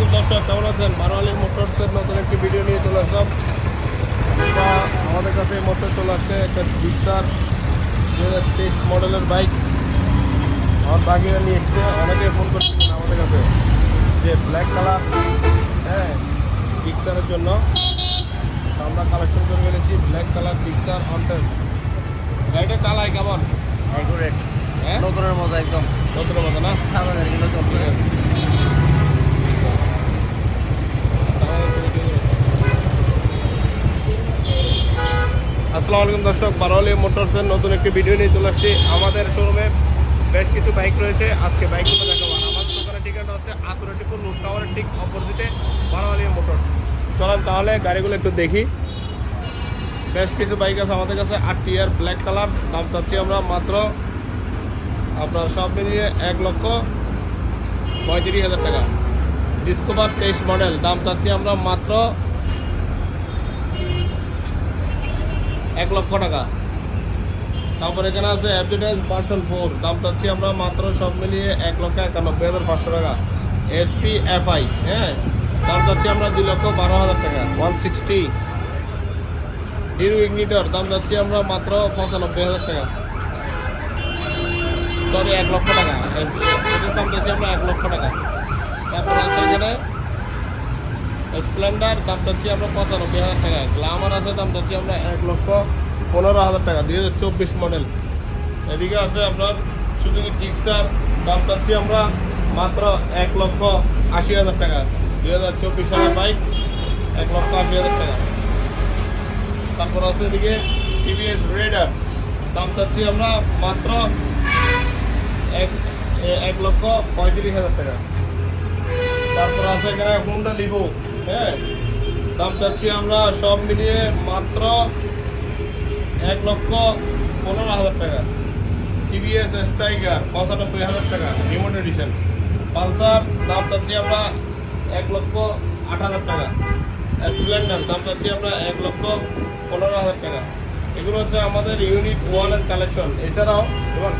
আলাইকুম দর্শক কেমন আছেন? বারোয়ালি মোটরসের নতুন একটি ভিডিও নিয়ে চলে আসলাম। আমাদের কাছে এই মোটর চলে আসছে একটা ডিক্সার দু হাজার তেইশ মডেলের বাইক আমার বাগিরা নিয়ে এসছে অনেকে ফোন করছিলেন আমাদের কাছে যে ব্ল্যাক কালার হ্যাঁ ডিক্সারের জন্য। তো আমরা কালেকশন করে ফেলেছি ব্ল্যাক কালার ডিক্সার অনটেন গাড়িটা চালায় কেমন? হ্যাঁ? নতুনের মতো একদম। নতুন মতো না? সাত হাজার কিলো চলছে আসসালামু আলাইকুম দর্শক, বারোয়ালি মোটরসের নতুন একটি ভিডিও নিয়ে চলে আসছি। আমাদের শোরুমে বেশ কিছু বাইক রয়েছে। আজকে বাইকগুলো দেখাবো। আর আমাদের দোকানের ঠিকানা হচ্ছে আতুরাটিপুর রুট টাওয়ারের ঠিক অপোজিটে বারোয়ালি মোটরস। চলেন তাহলে গাড়িগুলো একটু দেখি। বেশ কিছু বাইক আছে আমাদের কাছে, আটটি ইয়ার ব্ল্যাক কালার দাম চাচ্ছি আমরা মাত্র আপনার সব মিলিয়ে এক লক্ষ পঁয়ত্রিশ হাজার টাকা। ডিসকোভার তেইশ মডেল দাম চাচ্ছি আমরা মাত্র এক লক্ষ টাকা। তারপর এখানে আছে অ্যাডভার্টাইজ ভার্সন ফোর দাম চাচ্ছি আমরা মাত্র সব মিলিয়ে এক লক্ষ একানব্বই হাজার পাঁচশো টাকা। এসপি এফআই হ্যাঁ? দাম চাচ্ছি আমরা দুই লক্ষ বারো হাজার টাকা ওয়ান সিক্সটি হিরো ইগনিটর দাম চাচ্ছি আমরা মাত্র পঁচানব্বই হাজার টাকা। সরি এক লক্ষ টাকা। এটার দাম চাচ্ছি আমরা এক লক্ষ টাকা। তারপর আছে এখানে স্প্লেন্ডার দাম চাচ্ছি আমরা পঁচানব্বই হাজার টাকা। গ্লামার আছে দাম চাচ্ছি আমরা এক লক্ষ পনেরো হাজার টাকা, দুই হাজার চব্বিশ মডেল এদিকে আছে আপনার সুযোগী টিক্সার দাম চাচ্ছি আমরা মাত্র এক লক্ষ আশি হাজার টাকা, দুই হাজার চব্বিশ সালের বাইক এক লক্ষ আশি হাজার টাকা। তারপর আছে এদিকে টিভিএস রেডার দাম চাচ্ছি আমরা মাত্র এক এক লক্ষ পঁয়ত্রিশ হাজার টাকা। তারপর আছে এখানে হুন্ডা লিভো হ্যাঁ দাম চাচ্ছি আমরা সব মিলিয়ে মাত্র এক লক্ষ পনেরো হাজার টাকা। টিভিএস স্ট্রাইকার পঁচানব্বই হাজার টাকা রিমোট এডিশন পালসার দাম চাচ্ছি আমরা এক লক্ষ আট হাজার টাকা। স্প্লেন্ডার দাম চাচ্ছি আমরা এক লক্ষ পনেরো হাজার টাকা। এগুলো হচ্ছে আমাদের ইউনিট ওয়ানের কালেকশন এছাড়াও, এবং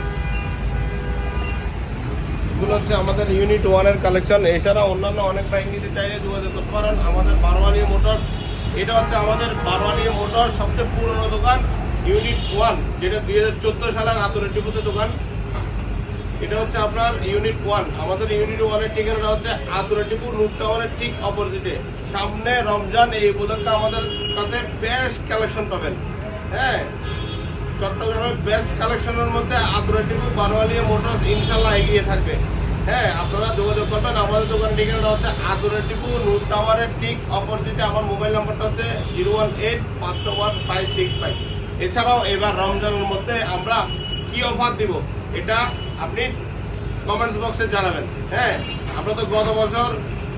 এগুলো হচ্ছে আমাদের ইউনিট ওয়ানের কালেকশন এছাড়া অন্যান্য অনেক বাইক নিতে চাইলে যোগাযোগ করতে পারেন। আমাদের বারোয়ানি মোটর, এটা হচ্ছে আমাদের বারোয়ানি মোটর সবচেয়ে পুরনো দোকান ইউনিট ওয়ান যেটা দুই হাজার চোদ্দ সালের আতুরের দোকান। এটা হচ্ছে আপনার ইউনিট ওয়ান আমাদের ইউনিট ওয়ানের ঠিকানাটা হচ্ছে আতুরাটিপু রুট টাওয়ারের ঠিক অপোজিটে সামনে রমজান, এই উপলক্ষে আমাদের কাছে বেশ কালেকশন পাবেন। হ্যাঁ? চট্টগ্রামের বেস্ট কালেকশনের মধ্যে আতুরাটিপু বারোয়ালিয়া মোটরস ইনশাল্লাহ এগিয়ে থাকবে। হ্যাঁ আপনারা যোগাযোগ করবেন। আমাদের দোকান ঠিকানাটা হচ্ছে আতুরাটিপু রুট টাওয়ারের ঠিক অপোজিটে আমার মোবাইল নাম্বারটা হচ্ছে জিরো ওয়ান এইট পাঁচটা ওয়ান ফাইভ সিক্স ফাইভ। এছাড়াও এবার রমজানের মধ্যে আমরা কি অফার দিব, এটা আপনি কমেন্টস বক্সে জানাবেন। হ্যাঁ আমরা তো গত বছর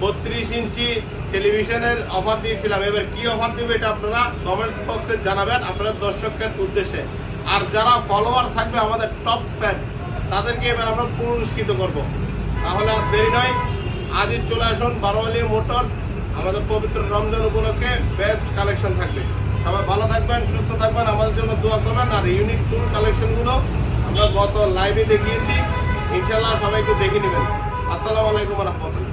বত্রিশ ইঞ্চি টেলিভিশনের অফার দিয়েছিলাম। এবার কি অফার দিবে এটা আপনারা কমেন্টস বক্সে জানাবেন আপনার দর্শকের উদ্দেশ্যে। আর যারা ফলোয়ার থাকবে আমাদের টপ ফ্যান তাদেরকে এবার আমরা পুরস্কৃত করব। তাহলে আর দেরি নয়, আজই চলে আসুন বারোয়ালি মোটর, আমাদের পবিত্র রমজান উপলক্ষে বেস্ট কালেকশন থাকবে। সবাই ভালো থাকবেন, সুস্থ থাকবেন, আমাদের জন্য দোয়া করবেন, আর ইউনিক টুল কালেকশনগুলো আমরা গত লাইভে দেখিয়েছি। ইনশাল্লাহ সবাইকে দেখে নেবেন। আসসালামু আলাইকুম রহমতুল্লাহ।